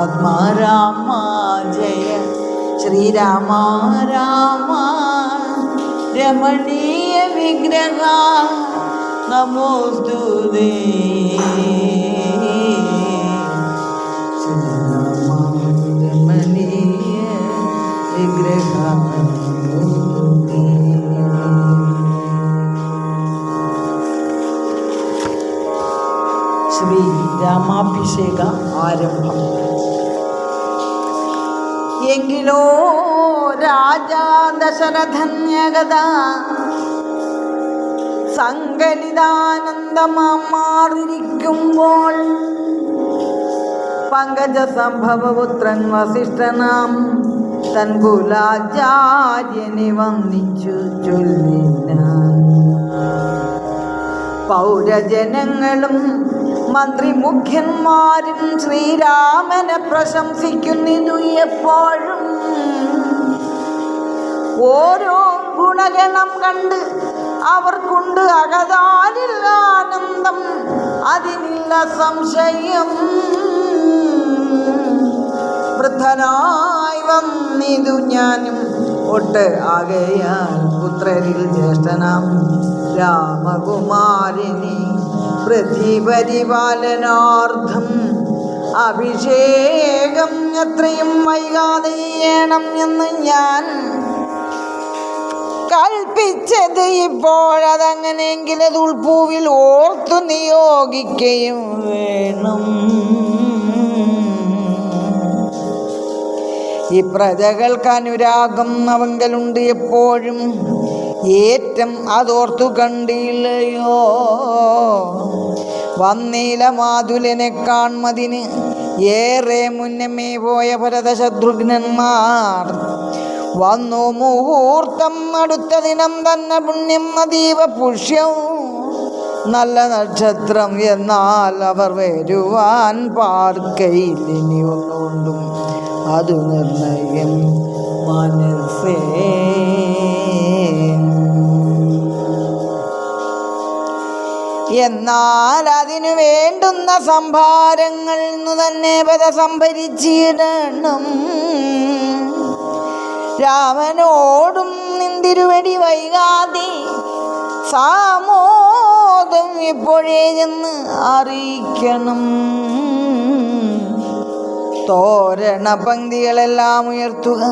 രാഘവാത്മ രാമ ജയ. ശ്രീരാമ രാമ. രമണീയ വിഗ്രഹ. ശ്രീരാമ എങ്കിലോ രാജാ ദശരഥന്യഗത. സങ്കലിതാനന്ദമാറിയിരിക്കുമ്പോൾ പങ്കജ സംഭവപുത്രൻ വസിഷ്ഠനാം തൻ കുലാചാര്യനെ വന്നിച്ചു ചൊല്ലിനാൻ. പൗരജനങ്ങളും മന്ത്രി മുഖ്യന്മാരും ശ്രീരാമനെ പ്രശംസിക്കുന്നു എപ്പോഴും. ഓരോ ഗുണഗണം കണ്ട് അവർക്കുണ്ട് അകതാരിൽ ആനന്ദം. അതിനില്ല സംശയം. വൃദ്ധനായി വന്നിതു ഞാനും. ഒട്ട് ആകയാൽ പുത്രരിൽ ജ്യേഷ്ഠനാം. രാമകുമാരിനി പ്രതിപരിപാലനാർത്ഥം അഭിഷേകം എത്രയും വൈകാതെ ചെയ്യണം എന്ന് ഞാൻ കൽപ്പിച്ചത് ഇപ്പോഴതങ്ങനെയെങ്കിൽ അത് ഉൾപ്പൂവിൽ ഓർത്തു നിയോഗിക്കുകയും വേണം. ഈ പ്രജകൾക്ക് അനുരാഗം അവങ്കലുണ്ട് എപ്പോഴും. ഏറ്റം അതോർത്തു കണ്ടില്ലയോ? വന്നീല മാതുലനെ കാൺമതിന് ഏറെ മുന്നമേ പോയ ഭരതശത്രുഘ്നന്മാർ. വന്നു മുഹൂർത്തം അടുത്ത ദിനം തന്നെ പുണ്യം അതീവ പുഷ്യം. നല്ല നക്ഷത്രം എന്നാൽ അവർ വരുവാൻ പാർക്കയില്ലിനി ഒന്നുകൊണ്ടും അത് നിർണയം മനസ്സേ. എന്നാൽ അതിനു വേണ്ടുന്ന സംഭാരങ്ങൾ തന്നെ പത സംഭരിച്ചിടണം രാമനോടും നിന്തിരുവടി വൈകാതെ സാമോദം ഇപ്പോഴേ ചെന്ന് അറിയിക്കണം. തോരണ പങ്ക്തികളെല്ലാം ഉയർത്തുക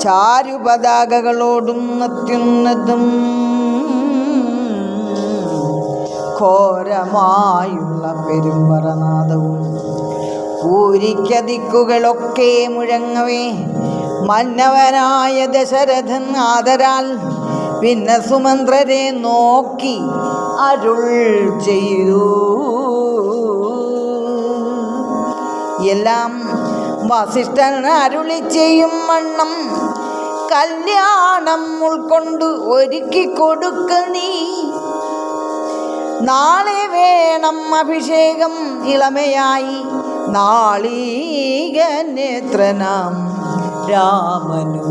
ചാരുപതാകകളോടും അത്യുന്നതം. ഘോരമായുള്ള പെരുമ്പറനാദവും. പൂരിക്കതിക്കുകളൊക്കെ മുഴങ്ങവേ. മന്നവനായ ദശരഥൻ ആദരാൽ പിന്നെ സുമന്ത്രരെ നോക്കി അരുൾ ചെയ്തു. എല്ലാം വസിഷ്ഠൻ അരുളി ചെയ്യും വണ്ണം. കല്യാണം ഉൾക്കൊണ്ട് ഒരുക്കി കൊടുക്ക നീ. നാളെ വേണം അഭിഷേകം ഇളമയായി. നാളീക നേത്രനാം രാമനു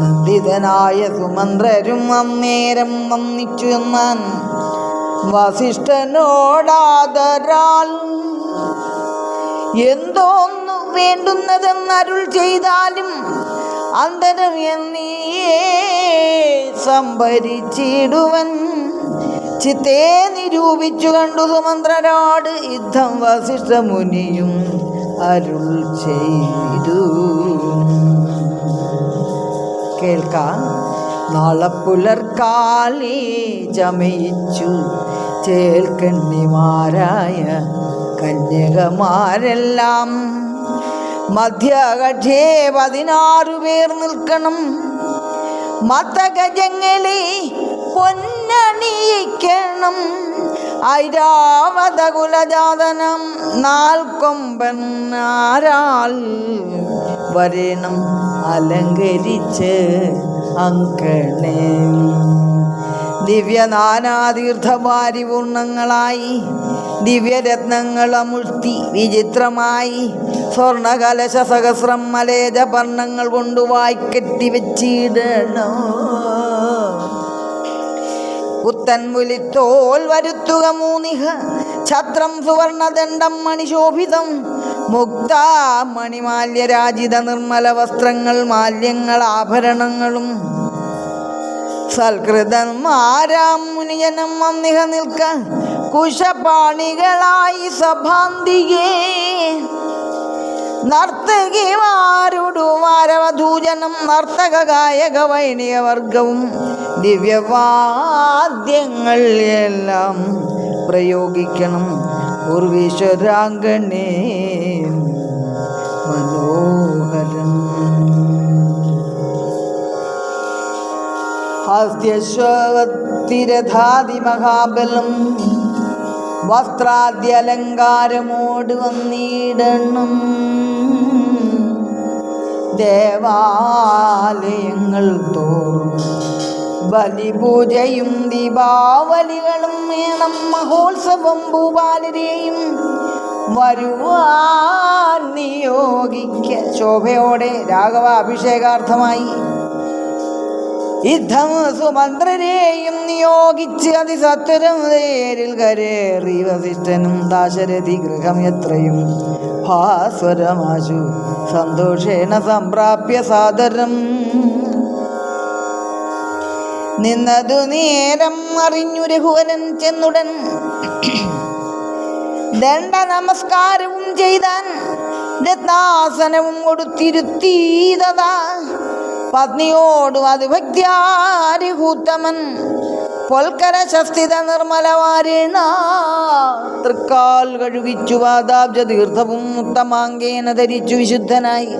നന്ദിതനായ സുമന്ത്രരും അന്നേരം വന്നിച്ചു എന്നാൻ വസിഷ്ഠനോടാദരാൽ എന്തോന്നു വേണ്ടുന്നതെന്നരുൾ ചെയ്താലും അന്തരം എന്നീയേ സംഭരിച്ചിടുവൻ. ചിത്തേ നിരൂപിച്ചു കണ്ടു സുമന്ത്രരാട് യുദ്ധം വസിഷ്ഠ മുനിയും അരുൾ ചെയ്തു. കേൾക്കാം. നാളെ പുലർക്കാലേ ചമയിച്ചു ചേൽക്കണ്ണിമാരായ കന്യകമാരെല്ലാം മധ്യകക്ഷേ പതിനാറു പേർ നിൽക്കണം. മത്തഗജങ്ങളെ പൊന്നണിയിക്കണം. ഐരാവതകുലജാതനം നാൽക്കൊമ്പൻ ആരാൽ വരണം അലങ്കരിച്ച് അങ്കണേ. ദിവ്യനാനാതീർത്ഥപാരിപൂർണങ്ങളായി ദിവ്യരത്നങ്ങൾ അമുഴ്ത്തി വിചിത്രമായി സ്വർണകലശ സഹസ്രം മലേജ വർണങ്ങൾ കൊണ്ട് വായിക്കെട്ടി വെച്ചിടണോ? പുത്തൻ മുലിത്തോൽ വരുത്തുക മൂന്നിഹ ഛത്രം സുവർണദണ്ഡം മണിശോഭിതം മുക്ത മണിമാല്യരാജിത നിർമ്മല വസ്ത്രങ്ങൾ മാല്യങ്ങൾ ആഭരണങ്ങളും. സൽകൃതന്മാരാം മുനിജനം വന്നിഹ നിൽക്ക കുശപാണികളായി സഭാന്തിയെ നർത്തകിമാരുടു വാരവധൂജനം നർത്തക ഗായക വൈണിക വർഗവും ദിവ്യവാദ്യങ്ങൾ എല്ലാം പ്രയോഗിക്കണം. പൂർവീശ്വരാങ്കണേ മനോഹരം ഹസ്ത്യശ്വത്തിരഥാതിമഹാബലം വസ്ത്രാദ്യലങ്കാരമോട് വന്നിടണം ദേവാലയങ്ങൾ തോറും ബലിപൂജയും ദീപാവലികളും വേണം മഹോത്സവം ഭൂപാലരെയും വരുവാൻ നിയോഗിക്ക. ശോഭയോടെ രാഘവ അഭിഷേകാർത്ഥമായി യുദ്ധം സുമന്ത്രരെയും നിയോഗിച്ച് അതിസത്വരം നേരിൽ കരേറി വസിഷ്ഠനും ദാശരഥി ഗൃഹം എത്രയും? ഭാസ്വരമാശു സന്തോഷേണ സംപ്രാപ്യ സാദരം. നിന്നതു നേരം അറിഞ്ഞു രഘുവനൻ ചെന്നുടൻ. ദണ്ഡ നമസ്കാരവും ചെയ്താൻ രത്നാസനവും കൊടുത്തിരുത്തീതതാ പത്നിയോടും അത് ഭക്തിയാരിഹൂത്തമൻ പൊൽക്കര ശസ്തിത നിർമ്മലവാരിണ തൃക്കാൽ കഴുകിച്ചു വാദാബ്ജ തീർത്ഥവും ഉത്തമാങ്കേന ധരിച്ചു വിശുദ്ധനായി.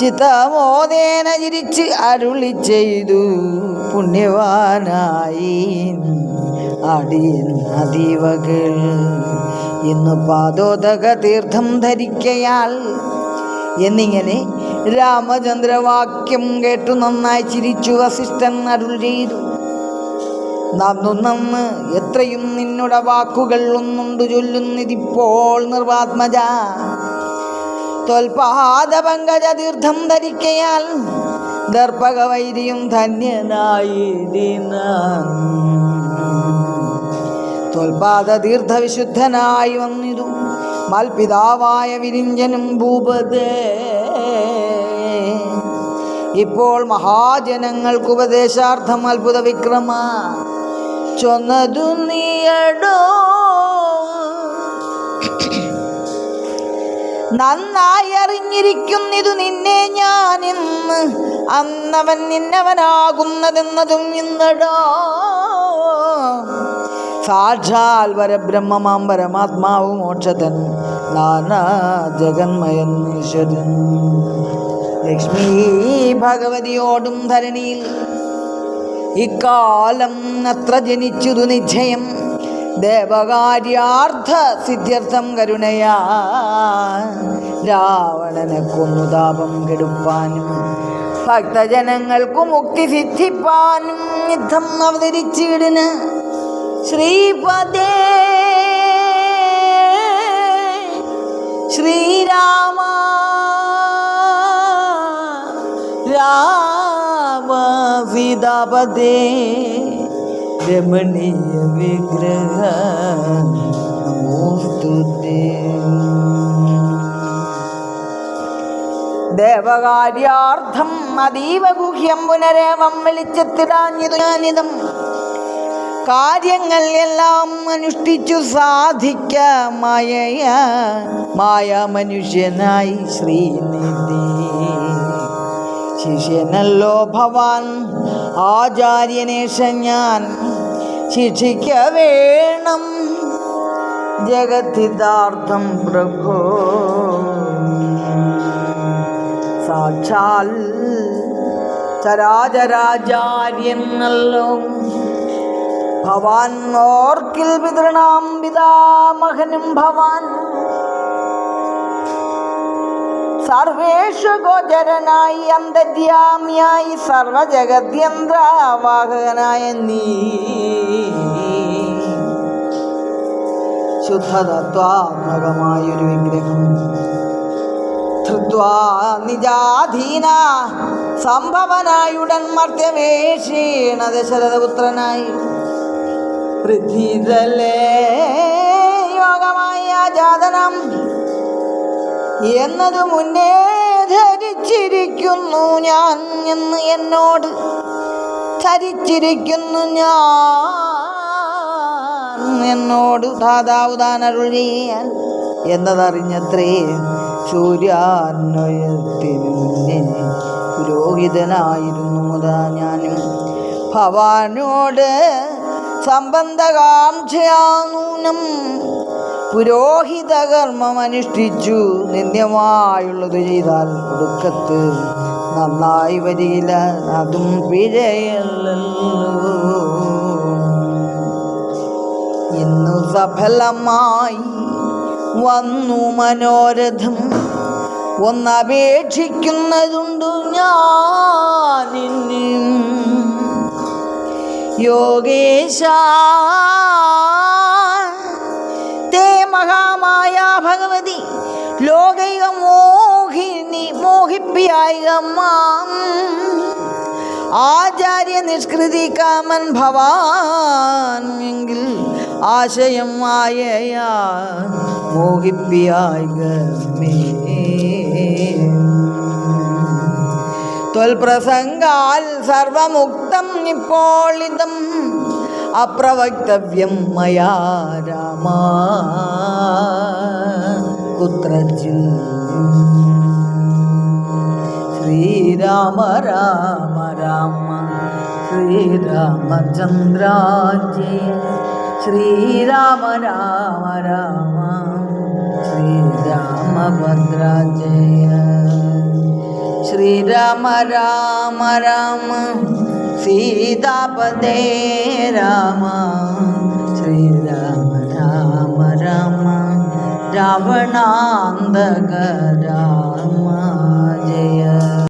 ചിത്തമോദേന ചിരിച്ച് അരുളി ചെയ്തു പുണ്യവാനായി. അടിയൻ ഇന്ന് പാദോദക തീർത്ഥം ധരിക്കയാൽ എന്നിങ്ങനെ രാമചന്ദ്രവാക്യം കേട്ടു നന്നായി ചിരിച്ചു വസിഷ്ഠൻ അരുൾ ചെയ്തു. നന്നു എത്രയും നിന്നുടെ വാക്കുകൾ ഒന്നുണ്ട് ചൊല്ലുന്നിതിപ്പോൾ നിർവാത്മജ. തൊൽപാദ പങ്കജ തീർത്ഥം ധരിക്കയാൽ ദർപ്പക വൈരിയും ധന്യനായി തൊൽപാദ തീർത്ഥവിശുദ്ധനായി വന്നിതു മൽപിതാവായ വിരിഞ്ചനും ഭൂപതേ. ഇപ്പോൾ മഹാജനങ്ങൾക്ക് ഉപദേശാർത്ഥം അത്ഭുത വിക്രമ ചൊന്നതു നീയടോ. നന്നായി അറിഞ്ഞിരിക്കുന്നിതു നിന്നെ ഞാനിന്ന്. അന്നവൻ നിന്നവനാകുന്നതെന്നതും ഇന്നടോ. സാക്ഷാൽ പരബ്രഹ്മമാം പരമാത്മാവ് മോക്ഷതൻ നാനാ ജഗന്മയൻ ഈശ്വരൻ. ലക്ഷ്മി ഭഗവതിയോടും ധരണിയിൽ ഇക്കാലം അത്ര ജനിച്ചതു നിശ്ചയം. ദേവകാര്യാർത്ഥ സിദ്ധ്യർത്ഥം കരുണയാ. രാവണനെ കൊന്നു താപം കെടുപ്പാനും ഭക്തജനങ്ങൾക്കു മുക്തി സിദ്ധിപ്പാനും യുദ്ധം അവതരിച്ചിടിന് ശ്രീപദേ. ശ്രീരാമ. രാമ രമണീയ വിഗ്രഹ ദേവകാര്യാർത്ഥം അതീവ ഗുഹ്യം പുനരേവം വെളിച്ചത്തിടാഞ്ഞിതു ഞാനിതം. കാര്യങ്ങൾ എല്ലാം അനുഷ്ഠിച്ചു സാധിക്ക മായയ മായ മനുഷ്യനായി ശ്രീനിധി. ശിഷ്യനല്ലോ ഭവാൻ ആചാര്യനേശ ഞാൻ ശിക്ഷിക്ക വേണം. ജഗത്തിദാർത്ഥം പ്രഭോ. സാക്ഷാൽ ചരാചരാചാര്യനല്ലോ ഭവാൻ ഓർക്കിൽ പിതൃണാം പിതാമഹനും ഭവാൻ. സർവേഷു ഗോചരനായി അന്തര്യാമിയായി സർവജഗദ്യന്ത്രവാഹകനായ നീ. ശുദ്ധതത്വാത്മകമായൊരു വിഗ്രഹം ധൃത്വാ നിജാധീന സംഭവനായുടൻ മർത്യവേഷീണ ദശരഥപുത്രനായി പൃഥ്വിതലേ യോഗമായ ജാതനം എന്നതു മുന്നേ ധരിച്ചിരിക്കുന്നു ഞാൻ എന്ന് എന്നോട് ധരിച്ചിരിക്കുന്നു ഞാൻ എന്നോട്. ദാതാവ് ചെയ്യാൻ എന്നതറിഞ്ഞത്രേ സൂര്യാന്വയത്തിനു മുന്നേ പുരോഹിതനായിരുന്നു ഞാനും. ഭവാനോട് സംബന്ധകാംക്ഷയാനൂനം പുരോഹിതകർമ്മമനുഷ്ഠിച്ചു നിന്ദ്യമായുള്ളത് ചെയ്താൽ ഒടുക്കത്ത് നന്നായി വരിയില്ല അതും പിഴയല്ലോ ഇന്നു സഫലമായി വന്നു മനോരഥം ഒന്നപേക്ഷിക്കുന്നതുണ്ടു ഞാനിന്നും യോഗേശ. തേ മഹാമായ ഭഗവതി ലോകൈക മോഹിനി മോഹിപ്പിയായിക മാം ആചാര്യ നിഷ്കൃതി കാമൻ ഭവാൻ എങ്കിൽ ആശയം ആയയാ മോഹിപ്പിയായികമേ. ത്വൽപ്രസംഗാൽ സർവമുക്തം ഇപ്പോൾ ഇതം അപ്രവക്തവ്യം മയാ രാമ. കുത്രച്ചിൽ ശ്രീരാമ രാമ രാമ ശ്രീരാമചന്ദ്രാജി ശ്രീരാമ രാമ രാമ ശ്രീരാമഭദ്രാജയ ശ്രീരാമ രാമ രാമ സീതാപദേ രാമ ശ്രീരാമ രാമ രാമ രാവണാന്തക രാമ